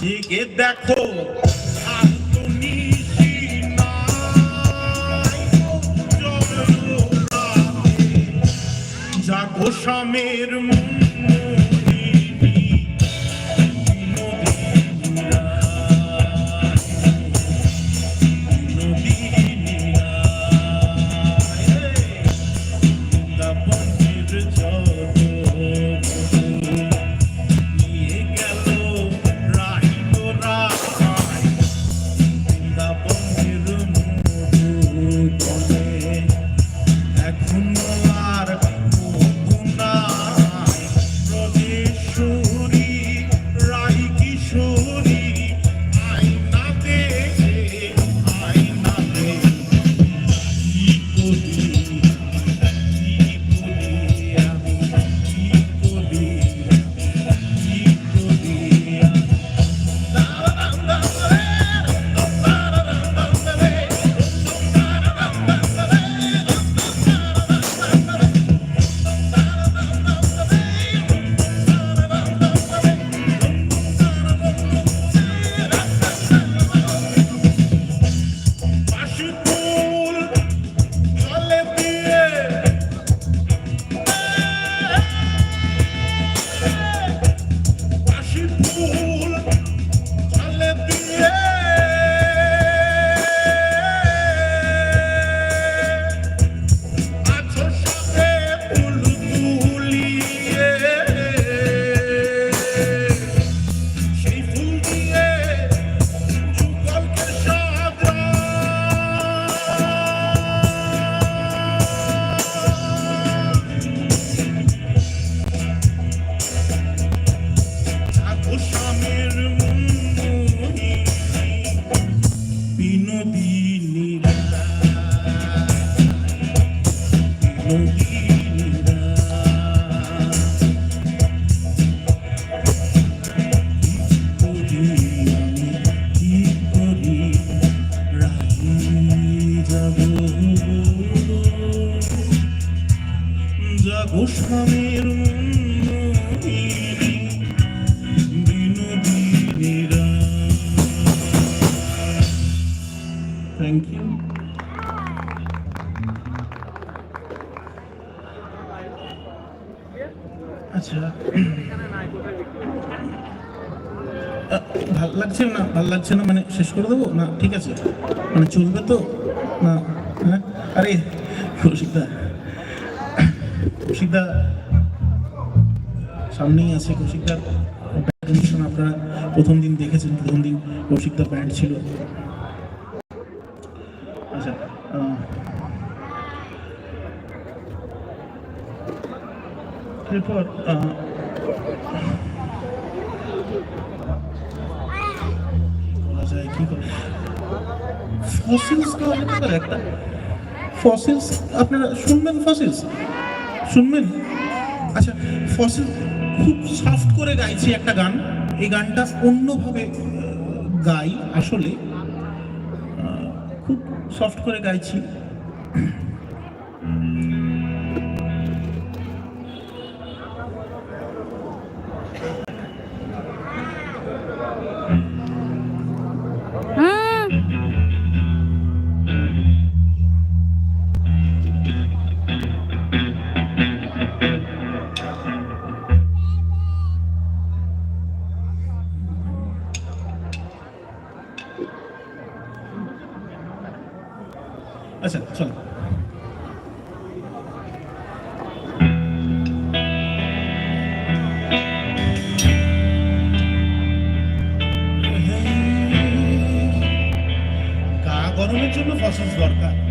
জেগে দেখো আদত নিশিনা জয় thank you আচ্ছা ভালো লাগছে না ভালো লাগছে না মানে শেষ করে দেবো না ঠিক আছে মানে চলবে তো না হ্যাঁ আরে কৌশিকদা কৌশিকদা সামনেই আছে কৌশিকদার। অনুষ্ঠান আপনারা প্রথম দিন দেখেছেন, প্রথম দিন কৌশিকদার ব্যান্ড ছিল। আচ্ছা এরপর যায় কি করা? ফসিলস একটা। ফসিলস আপনারা শুনবেন ফসিলস শুনবেন? আচ্ছা ফসিল খুব সফট করে গাইছি একটা গান। এই গানটা অন্যভাবে গাই আসলে। খুব সফট করে গাইছি। আচ্ছা চলো গরমের জন্য ফসল দরকার।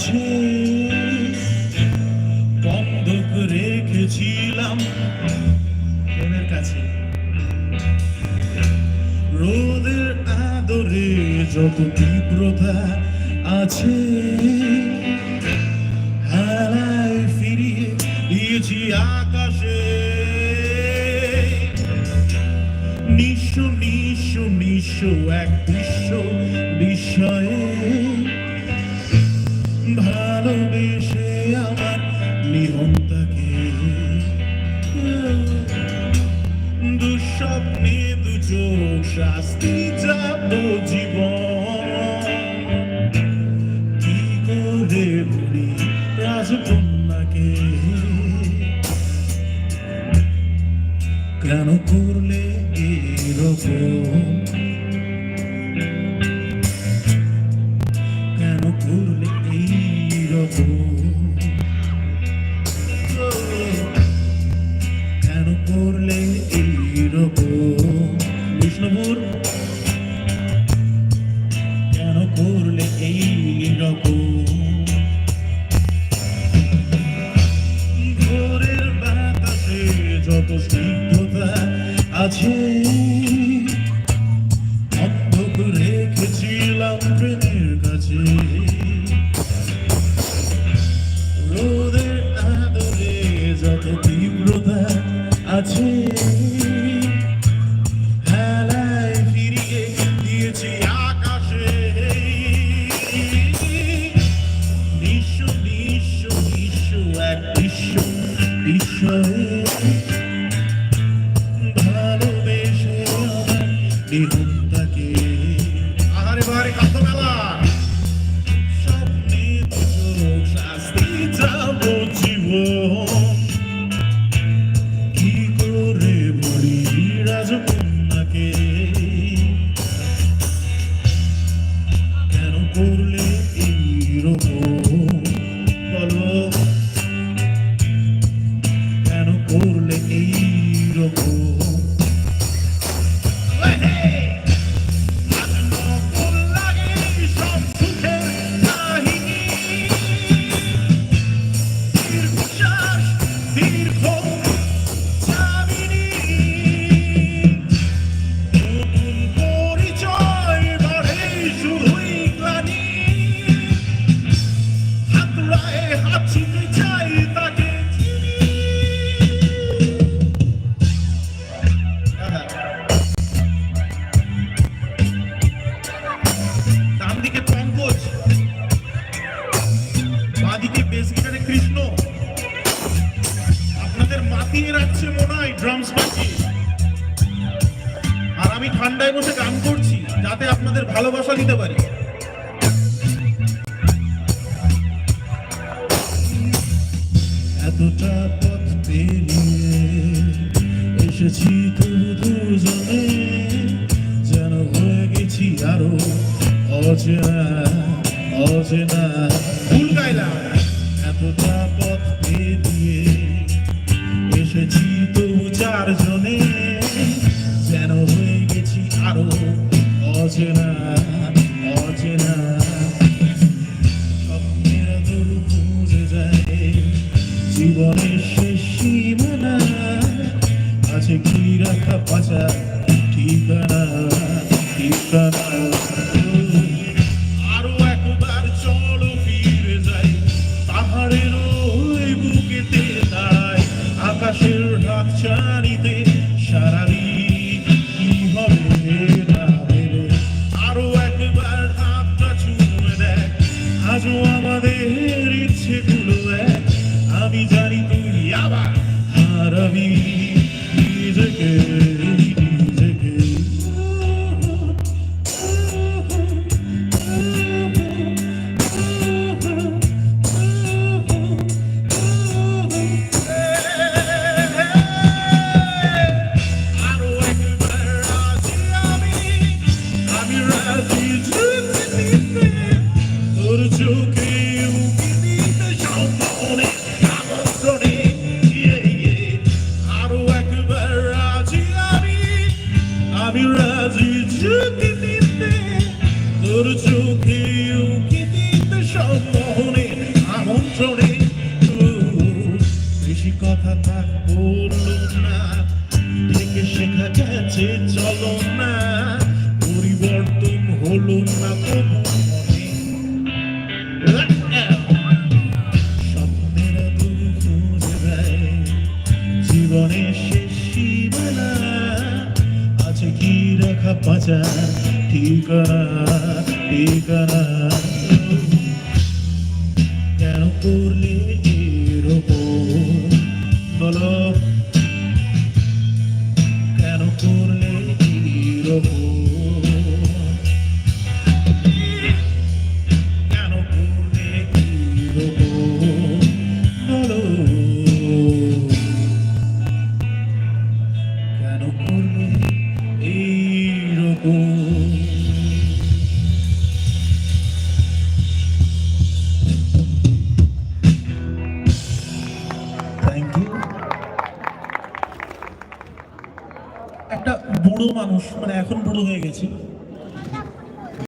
আছে বন্ধক রেখেছিলাম। প্রেমের কাছে। রোদের আদরে যত তীব্রতা আছে হারায় ফিরিয়ে দিয়েছি আকাশে। নিঃস্ব নিঃস্ব নিঃস্ব এক বিশ্ব বিস্ময়ে নিহন্তাকে দুঃস্বপ্নে দু চোখ শাস্তি যাব জীবন। যত স্নিগ্ধতা আছে অন্ধক পঙ্কজ বাঁদিকে বেস গিটারে কৃষ্ণ। আপনাদের মাতিয়ে রাখছে মনে হয় ড্রামস বাজিয়ে। আর আমি ঠান্ডায় বসে গান করছি যাতে আপনাদের ভালোবাসা দিতে পারি। এতটা পথ পেরিয়ে এসেছি তো দুজনে, যেন হয়ে গেছি আরও অচেনা অচেনা। ভুল গাইলাম এতটা পথ পেরিয়ে এসেছি তো চারজনে। যেন হয়ে গেছি আরও অচেনা অচেনা। স্বপ্নের দূর খুঁজে যায় জীবনের শেষ সীমানা। আছে কি রাখা পাচা ঠিকানা? কি রাখা পাচা ঠিকানা ঠিকানা